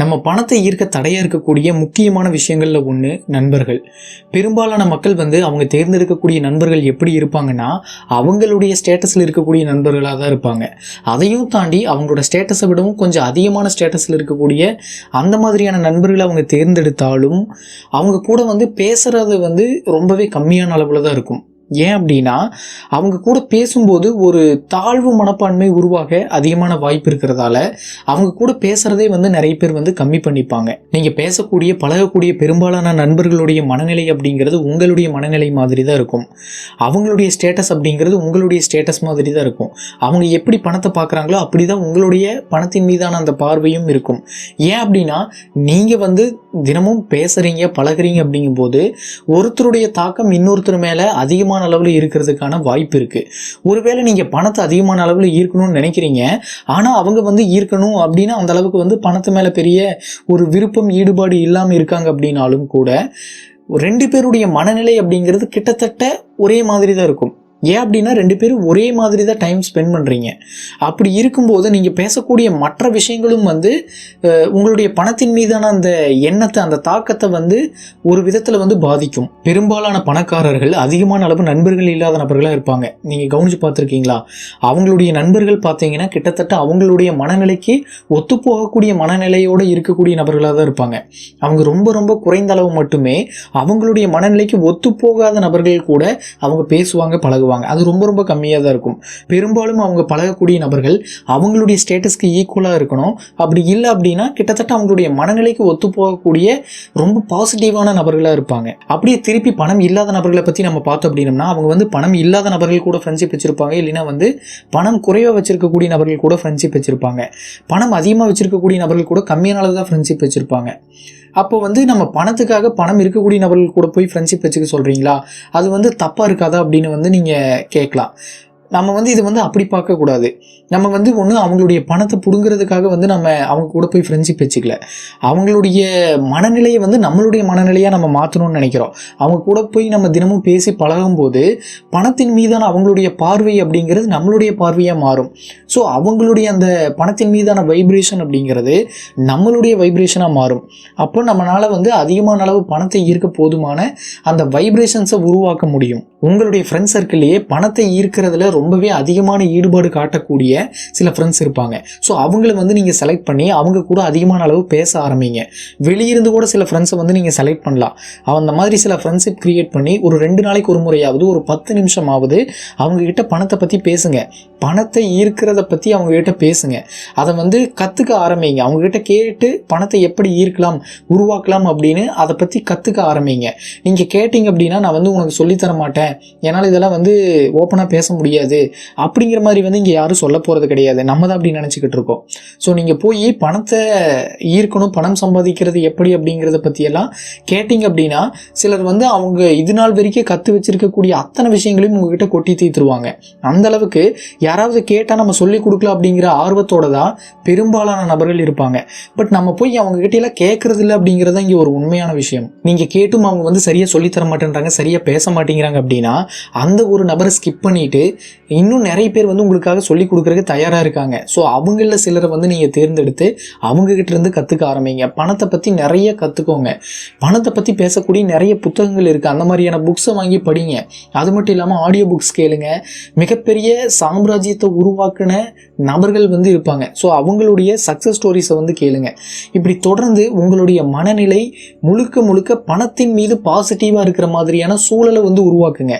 நம்ம பணத்தை ஈர்க்க தடையாக இருக்கக்கூடிய முக்கியமான விஷயங்களில் ஒன்று நண்பர்கள். பெரும்பாலான மக்கள் வந்து அவங்க தேர்ந்தெடுக்கக்கூடிய நண்பர்கள் எப்படி இருப்பாங்கன்னா அவங்களுடைய ஸ்டேட்டஸில் இருக்கக்கூடிய நண்பர்களாக தான் இருப்பாங்க. அதையும் தாண்டி அவங்களோட ஸ்டேட்டஸை விடவும் கொஞ்சம் அதிகமான ஸ்டேட்டஸில் இருக்கக்கூடிய அந்த மாதிரியான நண்பர்களை அவங்க தேர்ந்தெடுத்தாலும் அவங்க கூட வந்து பேசுகிறது வந்து ரொம்பவே கம்மியான அளவில் தான் இருக்கும். ஏன் அப்படின்னா அவங்க கூட பேசும்போது ஒரு தாழ்வு மனப்பான்மை உருவாக அதிகமான வாய்ப்பு இருக்கிறதால அவங்க கூட பேசுகிறதே வந்து நிறைய பேர் வந்து கம்மி பண்ணிப்பாங்க. நீங்கள் பேசக்கூடிய பழகக்கூடிய பெரும்பாலான நண்பர்களுடைய மனநிலை அப்படிங்கிறது உங்களுடைய மனநிலை மாதிரி தான் இருக்கும். அவங்களுடைய ஸ்டேட்டஸ் அப்படிங்கிறது உங்களுடைய ஸ்டேட்டஸ் மாதிரி தான் இருக்கும். அவங்க எப்படி பணத்தை பார்க்குறாங்களோ அப்படி தான் உங்களுடைய பணத்தின் மீதான அந்த பார்வையும் இருக்கும். ஏன் அப்படின்னா நீங்கள் வந்து தினமும் பேசுகிறீங்க பழகுறீங்க அப்படிங்கும்போது ஒருத்தருடைய தாக்கம் இன்னொருத்தர் மேலே அதிகமான அளவில் இருக்கிறதுக்கான வாய்ப்பு இருக்குது ஒருவேளை நீங்கள் பணத்தை அதிகமான அளவில் ஈர்க்கணும்னு நினைக்கிறீங்க ஆனால் அவங்க வந்து ஈர்க்கணும் அப்படின்னா அந்த அளவுக்கு வந்து பணத்து மேலே பெரிய ஒரு விருப்பம் ஈடுபாடு இல்லாமல் இருக்காங்க அப்படின்னாலும் கூட ரெண்டு பேருடைய மனநிலை அப்படிங்கிறது கிட்டத்தட்ட ஒரே மாதிரி தான் இருக்கும். ஏன் அப்படின்னா ரெண்டு பேரும் ஒரே மாதிரி தான் டைம் ஸ்பெண்ட் பண்ணுறீங்க அப்படி இருக்கும்போது நீங்கள் பேசக்கூடிய மற்ற விஷயங்களும் வந்து உங்களுடைய பணத்தின் மீதான அந்த எண்ணத்தை அந்த தாக்கத்தை வந்து ஒரு விதத்தில் வந்து பாதிக்கும். பெரும்பாலான பணக்காரர்கள் அதிகமான அளவு நண்பர்கள் இல்லாத நபர்களாக இருப்பாங்க. நீங்கள் கவனிச்சு பார்த்துருக்கீங்களா? அவங்களுடைய நண்பர்கள் பார்த்தீங்கன்னா கிட்டத்தட்ட அவங்களுடைய மனநிலைக்கு ஒத்துப்போகக்கூடிய மனநிலையோடு இருக்கக்கூடிய நபர்களாக தான் இருப்பாங்க. அவங்க ரொம்ப ரொம்ப குறைந்த அளவு மட்டுமே அவங்களுடைய மனநிலைக்கு ஒத்துப்போகாத நபர்கள் கூட அவங்க பேசுவாங்க பழகுவாங்க. அது ரொம்ப ரொம்ப கம்மியாக தான் இருக்கும். பெரும்பாலும் அவங்க பழகக்கூடிய நபர்கள் அவங்களுடைய ஸ்டேட்டஸ்க்கு ஈக்குவலாக இருக்கணும். அப்படி இல்லை அப்படின்னா கிட்டத்தட்ட அவங்களுடைய மனநிலைக்கு ஒத்து போகக்கூடிய ரொம்ப பாசிட்டிவான நபர்களாக இருப்பாங்க. அப்படியே திருப்பி பணம் இல்லாத நபர்களை பற்றி நம்ம பார்த்தோம் அப்படின்னம்னா அவங்க வந்து பணம் இல்லாத நபர்கள் கூட ஃப்ரெண்ட்ஷிப் வச்சுருப்பாங்க. இல்லைன்னா வந்து பணம் குறைவாக வச்சிருக்கக்கூடிய நபர்கள் கூட ஃப்ரெண்ட்ஷிப் வச்சுருப்பாங்க. பணம் அதிகமாக வச்சிருக்கக்கூடிய நபர்கள் கூட கம்மியான அளவு தான் ஃப்ரெண்ட்ஷிப் வச்சுருப்பாங்க. அப்போ வந்து நம்ம பணத்துக்காக பணம் இருக்கக்கூடிய நபர்கள் கூட போய் ஃப்ரெண்ட்ஷிப் வச்சுக்க சொல்கிறீங்களா அது வந்து தப்பாக இருக்காதா அப்படின்னு வந்து நீங்கள் கேட்கலாம். நம்ம வந்து இது வந்து அப்படி பார்க்கக்கூடாது நம்ம வந்து ஒன்று அவங்களுடைய பணத்தை பிடுங்கிறதுக்காக வந்து நம்ம அவங்க கூட போய் ஃப்ரெண்ட்ஷிப் வச்சுக்கல. அவங்களுடைய மனநிலையை வந்து நம்மளுடைய மனநிலையாக நம்ம மாற்றணும்னு நினைக்கிறோம். அவங்க கூட போய் நம்ம தினமும் பேசி பழகும்போது பணத்தின் மீதான அவங்களுடைய பார்வை அப்படிங்கிறது நம்மளுடைய பார்வையாக மாறும். ஸோ அவங்களுடைய அந்த பணத்தின் மீதான வைப்ரேஷன் அப்படிங்கிறது நம்மளுடைய வைப்ரேஷனாக மாறும். அப்போ நம்மளால் வந்து அதிகமான அளவு பணத்தை ஈர்க்க போதுமான அந்த வைப்ரேஷன்ஸை உருவாக்க முடியும். உங்களுடைய ஃப்ரெண்ட் சர்க்கிள்லேயே பணத்தை ஈர்க்கிறதுல ரொம்பவே அதிகமான ஈடுபாடு காட்டக்கூடிய சில ஃப்ரெண்ட்ஸ் இருப்பாங்க. ஸோ அவங்கள வந்து நீங்கள் செலக்ட் பண்ணி அவங்க கூட அதிகமான அளவு பேச ஆரம்பிங்க. வெளியிருந்து கூட சில ஃப்ரெண்ட்ஸை வந்து நீங்கள் செலக்ட் பண்ணலாம். அந்த மாதிரி சில ஃப்ரெண்ட்ஷிப் க்ரியேட் பண்ணி ஒரு ரெண்டு நாளைக்கு ஒரு முறையாவது ஒரு பத்து நிமிஷமாவது அவங்கக்கிட்ட பணத்தை பற்றி பேசுங்க. பணத்தை ஈர்க்கிறத பற்றி அவங்கக்கிட்ட பேசுங்க. அதை வந்து கற்றுக்க ஆரம்பிங்க. அவங்கக்கிட்ட கேட்டு பணத்தை எப்படி ஈர்க்கலாம் உருவாக்கலாம் அப்படின்னு அதை பற்றி கற்றுக்க ஆரம்பிங்க. நீங்கள் கேட்டிங்க அப்படின்னா நான் வந்து உனக்கு சொல்லித்தர மாட்டேன். என்னால் இதெல்லாம் வந்து ஓப்பனாக பேச முடியாது. அப்படிங்கிற மாதிரி வந்து இங்கே யாரும் சொல்ல போகிறது கிடையாது. நம்ம தான் அப்படி நினச்சிக்கிட்டு இருக்கோம். ஸோ நீங்கள் போய் பணத்தை ஈர்க்கணும் பணம் சம்பாதிக்கிறது எப்படி அப்படிங்கிறத பற்றியெல்லாம் கேட்டிங்க அப்படின்னா சிலர் வந்து அவங்க இது நாள் வரைக்கும் கற்று வச்சிருக்கக்கூடிய அத்தனை விஷயங்களையும் உங்ககிட்ட கொட்டி தீர்த்துருவாங்க அந்த அளவுக்கு யாராவது கேட்டால் நம்ம சொல்லிக் கொடுக்கலாம் அப்படிங்கிற ஆர்வத்தோட தான் பெரும்பாலான நபர்கள் இருப்பாங்க. பட் நம்ம போய் அவங்க கிட்ட எல்லாம் கேட்கறது இல்லை அப்படிங்கிறது இங்கே ஒரு உண்மையான விஷயம். நீங்கள் கேட்டும் அவங்க வந்து சரியாக சொல்லித்தர மாட்டேன்றாங்க சரியாக பேச மாட்டேங்கிறாங்க அப்படின்னா அந்த ஒரு நபரை ஸ்கிப் பண்ணிட்டு இன்னும் நிறைய பேர் வந்து உங்களுக்காக சொல்லிக் கொடுக்குறதுக்கு தயாராக இருக்காங்க. ஸோ அவங்கள சிலரை வந்து நீங்கள் தேர்ந்தெடுத்து அவங்கக்கிட்ட இருந்து கற்றுக்க ஆரம்பிங்க. பணத்தை பற்றி நிறைய கற்றுக்கோங்க பணத்தை பற்றி பேசக்கூடிய நிறைய புத்தகங்கள் இருக்குது அந்த மாதிரியான புக்ஸை வாங்கி படிங்க. அது மட்டும் இல்லாமல் ஆடியோ புக்ஸ் கேளுங்க. மிகப்பெரிய சாம்ராஜ்யத்தை உருவாக்குன நபர்கள் வந்து இருப்பாங்க. ஸோ அவங்களுடைய சக்ஸஸ் ஸ்டோரிஸை வந்து கேளுங்க. இப்படி தொடர்ந்து உங்களுடைய மனநிலை முழுக்க முழுக்க பணத்தின் மீது பாசிட்டிவாக இருக்கிற மாதிரியான சூழலை வந்து உருவாக்குங்க.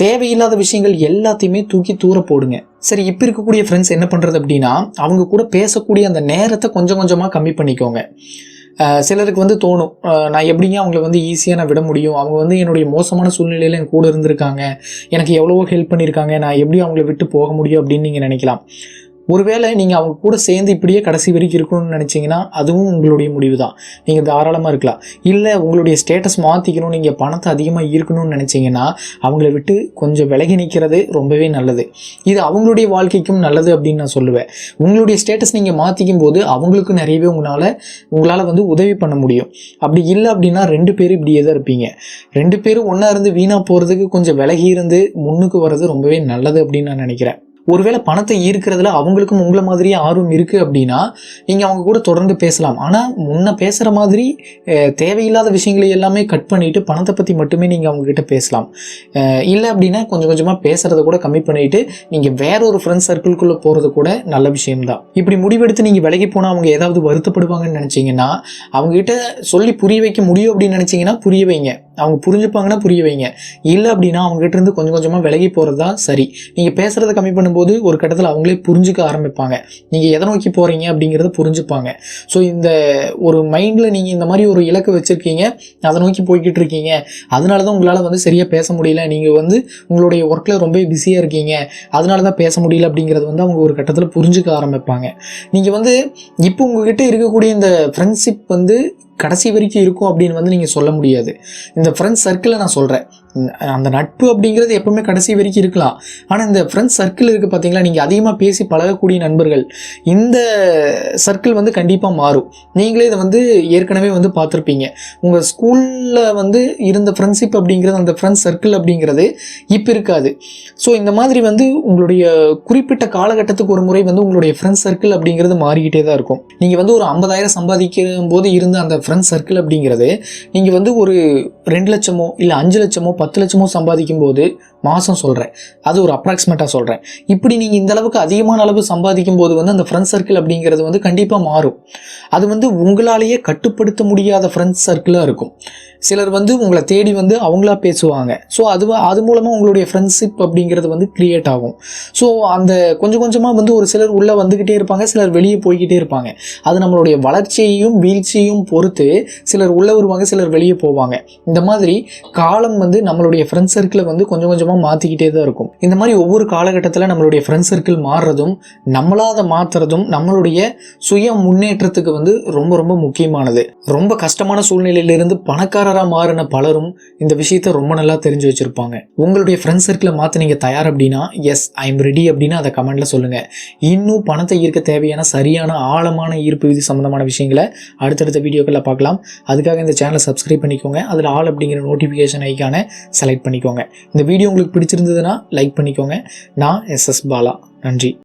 தேவையில்லாத விஷயங்கள் எல்லாத்தையுமே தூக்கி தூர போடுங்க. சரி இப்போ இருக்கக்கூடிய ஃப்ரெண்ட்ஸ் என்ன பண்ணுறது அப்படின்னா அவங்க கூட பேசக்கூடிய அந்த நேரத்தை கொஞ்சம் கொஞ்சமாக கம்மி பண்ணிக்கோங்க. சிலருக்கு வந்து தோணும் நான் எப்படிங்க அவங்கள வந்து ஈஸியாக நான் விட முடியும்? அவங்க வந்து என்னுடைய மோசமான சூழ்நிலையில் என் கூட இருந்திருக்காங்க. எனக்கு எவ்வளவோ ஹெல்ப் பண்ணியிருக்காங்க. நான் எப்படி அவங்கள விட்டு போக முடியும் அப்படின்னு நீங்கள் நினைக்கலாம். ஒருவேளை நீங்கள் அவங்க கூட சேர்ந்து இப்படியே கடைசி வரைக்கும் இருக்கணும்னு நினச்சிங்கன்னா அதுவும் உங்களுடைய முடிவு தான் நீங்கள் தாராளமாக இருக்கலாம். இல்லை உங்களுடைய ஸ்டேட்டஸ் மாற்றிக்கணும் நீங்கள் பணத்தை அதிகமாக இருக்கணும்னு நினச்சிங்கன்னா அவங்கள விட்டு கொஞ்சம் விலகி நிற்கிறது ரொம்பவே நல்லது. இது அவங்களுடைய வாழ்க்கைக்கும் நல்லது அப்படின்னு நான் சொல்லுவேன். உங்களுடைய ஸ்டேட்டஸ் நீங்கள் மாற்றிக்கும் போது அவங்களுக்கும் நிறையவே உங்களால் உங்களால் வந்து உதவி பண்ண முடியும். அப்படி இல்லை அப்படின்னா ரெண்டு பேரும் இப்படியே தான் இருப்பீங்க. ரெண்டு பேரும் ஒன்றா இருந்து வீணாக போகிறதுக்கு கொஞ்சம் விலகி இருந்து முன்னுக்கு வர்றது ரொம்பவே நல்லது அப்படின்னு நான் நினைக்கிறேன். ஒருவேளை பணத்தை ஈர்க்கிறதுல அவங்களுக்கும் உங்களை மாதிரியே ஆர்வம் இருக்குது அப்படின்னா நீங்கள் அவங்க கூட தொடர்ந்து பேசலாம். ஆனால் முன்ன பேசுகிற மாதிரி தேவையில்லாத விஷயங்களை எல்லாமே கட் பண்ணிவிட்டு பணத்தை பற்றி மட்டுமே நீங்கள் அவங்கக்கிட்ட பேசலாம். இல்லை அப்படின்னா கொஞ்சம் கொஞ்சமாக பேசுகிறத கூட கம்மி பண்ணிவிட்டு நீங்கள் வேற ஒரு ஃப்ரெண்ட்ஸ் சர்க்கிள்குள்ளே போகிறது கூட நல்ல விஷயம்தான். இப்படி முடிவெடுத்து நீங்கள் விலகி போனால் அவங்க ஏதாவது வருத்தப்படுவாங்கன்னு நினச்சிங்கன்னா அவங்ககிட்ட சொல்லி புரிய வைக்க முடியும் அப்படின்னு நினச்சிங்கன்னா புரிய வைங்க. அவங்க புரிஞ்சுப்பாங்கன்னா புரிய வைங்க இல்லை அப்படின்னா அவங்ககிட்ட இருந்து கொஞ்சம் கொஞ்சமாக விலகி போகிறது தான் சரி. நீங்கள் பேசுகிறத கம்மி பண்ணும்போது ஒரு கட்டத்தில் அவங்களே புரிஞ்சுக்க ஆரம்பிப்பாங்க. நீங்கள் எதை நோக்கி போகிறீங்க அப்படிங்கிறத புரிஞ்சுப்பாங்க. ஸோ இந்த ஒரு மைண்டில் நீங்கள் இந்த மாதிரி ஒரு இலக்கு வச்சுருக்கீங்க. அதை நோக்கி போய்கிட்டு இருக்கீங்க. அதனால தான் உங்களால் வந்து சரியாக பேச முடியல. நீங்கள் வந்து உங்களுடைய ஒர்க்கில் ரொம்ப பிஸியாக இருக்கீங்க. அதனால தான் பேச முடியல அப்படிங்கிறது வந்து அவங்க ஒரு கட்டத்தில் புரிஞ்சுக்க ஆரம்பிப்பாங்க. நீங்கள் வந்து இப்போ உங்ககிட்ட இருக்கக்கூடிய இந்த ஃப்ரெண்ட்ஷிப் வந்து கடைசி வரைக்கும் இருக்கும் அப்படின்னு வந்து நீங்கள் சொல்ல முடியாது. இந்த ஃப்ரெண்ட்ஸ் சர்க்கிளை நான் சொல்கிறேன் அந்த நட்பு அப்படிங்கிறது எப்பவுமே கடைசி வரைக்கும் இருக்கலாம். ஆனால் இந்த ஃப்ரெண்ட்ஸ் சர்க்கிள் இருக்குது பார்த்தீங்களா நீங்கள் அதிகமாக பேசி பழகக்கூடிய நண்பர்கள் இந்த சர்க்கிள் வந்து கண்டிப்பாக மாறும். நீங்களே இதை வந்து ஏற்கனவே வந்து பார்த்துருப்பீங்க. உங்கள் ஸ்கூலில் வந்து இருந்த ஃப்ரெண்ட்ஷிப் அப்படிங்கிறது அந்த ஃப்ரெண்ட்ஸ் சர்க்கிள் அப்படிங்கிறது இப்போ இருக்காது. ஸோ இந்த மாதிரி வந்து உங்களுடைய குறிப்பிட்ட காலகட்டத்துக்கு ஒரு முறை வந்து உங்களுடைய ஃப்ரெண்ட்ஸ் சர்க்கிள் அப்படிங்கிறது மாறிக்கிட்டே தான் இருக்கும். நீங்கள் வந்து ஒரு ஐம்பதாயிரம் சம்பாதிக்கும் போது இருந்த அந்த ஃப்ரெண்ட்ஸ் சர்க்கிள் அப்படிங்கிறது நீங்கள் வந்து ஒரு ரெண்டு லட்சமோ இல்லை அஞ்சு லட்சமோ பத்து லட்சமோ சம்பாதிக்கும் போது மாதம் சொல்கிறேன் அது ஒரு அப்ராக்சிமேட்டாக சொல்கிறேன் இப்படி நீங்கள் இந்த அளவுக்கு அதிகமான அளவு சம்பாதிக்கும் போது வந்து அந்த ஃப்ரெண்ட்ஸ் சர்க்கிள் அப்படிங்கிறது வந்து கண்டிப்பாக மாறும். அது வந்து உங்களாலேயே கட்டுப்படுத்த முடியாத ஃப்ரெண்ட்ஸ் சர்க்கிளாக இருக்கும். சிலர் வந்து உங்களை தேடி வந்து அவங்களா பேசுவாங்க. ஸோ அது அது மூலமாக உங்களுடைய ஃப்ரெண்ட்ஷிப் அப்படிங்கிறது வந்து க்ரியேட் ஆகும். ஸோ அந்த கொஞ்சம் கொஞ்சமாக வந்து ஒரு சிலர் உள்ளே வந்துக்கிட்டே இருப்பாங்க சிலர் வெளியே போய்கிட்டே இருப்பாங்க. அது நம்மளுடைய வளர்ச்சியையும் வீழ்ச்சியையும் பொறுத்து சிலர் உள்ளே வருவாங்க சிலர் வெளியே போவாங்க. இந்த மாதிரி காலம் வந்து நம்மளுடைய ஃப்ரெண்ட் சர்க்கிளை வந்து கொஞ்சம் கொஞ்சமாக மாற்றிக்கிட்டே தான் இருக்கும். இந்த மாதிரி ஒவ்வொரு காலகட்டத்தில் நம்மளுடைய ஃப்ரெண்ட் சர்க்கிள் மாறுறதும் நம்மளா அதை மாற்றுறதும் நம்மளுடைய சுய முன்னேற்றத்துக்கு வந்து ரொம்ப ரொம்ப முக்கியமானது. ரொம்ப கஷ்டமான சூழ்நிலையிலிருந்து பணக்காரராக மாறின பலரும் இந்த விஷயத்த ரொம்ப நல்லா தெரிஞ்சு வச்சுருப்பாங்க. உங்களுடைய ஃப்ரெண்ட்ஸ் சர்க்கிளை மாற்ற நீங்கள் தயார் அப்படின்னா எஸ் ஐ எம் ரெடி அப்படின்னு அதை கமெண்ட்டில் சொல்லுங்கள் இன்னும் பணத்தை ஈர்க்க தேவையான சரியான ஆழமான ஈர்ப்பு விதி சம்மந்தமான விஷயங்களை அடுத்தடுத்த வீடியோக்களில் பார்க்கலாம். அதுக்காக இந்த சேனலை சப்ஸ்கிரைப் பண்ணிக்கோங்க. அதில் ஆள் அப்படிங்கிற நோட்டிஃபிகேஷன் ஐக்கான செலக்ட் பண்ணிக்கோங்க. இந்த வீடியோ உங்களுக்கு பிடிச்சிருந்ததுன்னா லைக் பண்ணிக்கோங்க. நான் எஸ் எஸ் பாலா. நன்றி.